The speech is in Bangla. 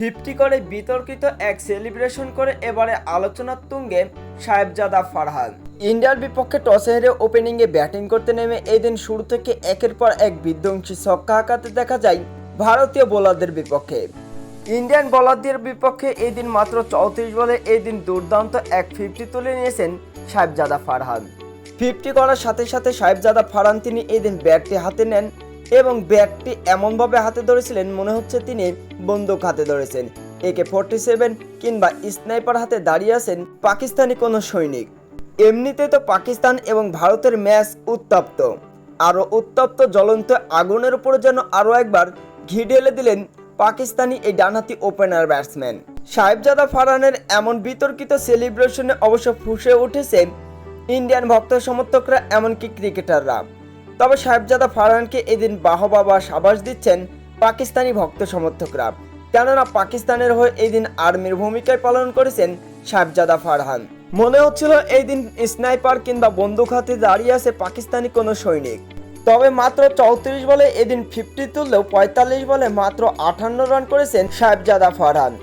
ফিফটি করে বিতর্কিত এক সেলিব্রেশন করে এবারে আলোচনার তুঙ্গে সাহেবজাদা ফারহান। ইন্ডিয়ার বিপক্ষে টসে হেরে ওপেনিংয়ে ব্যাটিং করতে নেমে এদিন শুরু থেকে একের পর এক বিধ্বংসী ছক্কা হাঁকাতে দেখা যায় ভারতীয় বোলারদের বিপক্ষে। ইন্ডিয়ান বোলারদের বিপক্ষে এদিন মাত্র চৌত্রিশ বলে এই দিন দুর্দান্ত এক ফিফটি তুলে নিয়েছেন সাহেবজাদা ফারহান। ফিফটি করার সাথে সাথে সাহেবজাদা ফারহান তিনি এদিন ব্যাটটি হাতে নেন এবং ব্যাটটি এমনভাবে হাতে ধরেছিলেন মনে হচ্ছে তিনি বন্দুক হাতে ধরেছেন। একে ফোরটি সেভেন কিংবা স্নাইপার হাতে দাঁড়িয়ে আছেন পাকিস্তানি কোনো সৈনিক। এমনিতে তো পাকিস্তান এবং ভারতের ম্যাচ উত্তপ্ত। আরও উত্তপ্ত জ্বলন্ত আগুনের উপরে যেন আরও একবার ঘি ঢেলে দিলেন পাকিস্তানি এই ডানহাতি ওপেনার ব্যাটসম্যান। সাহেবজাদা ফারহানের এমন বিতর্কিত সেলিব্রেশনে অবশ্য ফুসে উঠেছে ইন্ডিয়ান ভক্ত সমর্থকরা এমনকি ক্রিকেটাররা। তবে সাহেবজাদা ফারহানকে এদিন বাহবা বা সাবাস দিচ্ছেন পাকিস্তানি ভক্ত সমর্থকরা। কেননা পাকিস্তানের হয়ে এই দিন আর্মির ভূমিকায় পালন করেছেন সাহেবজাদা ফারহান। মনে হচ্ছিল এই দিন স্নাইপার কিংবা বন্দুক হাতে দাঁড়িয়ে আছে পাকিস্তানি কোনো সৈনিক। তবে মাত্র চৌত্রিশ বলে এদিন ফিফটি তুললেও পঁয়তাল্লিশ বলে মাত্র আটান্ন রান করেছেন সাহেবজাদা ফারহান।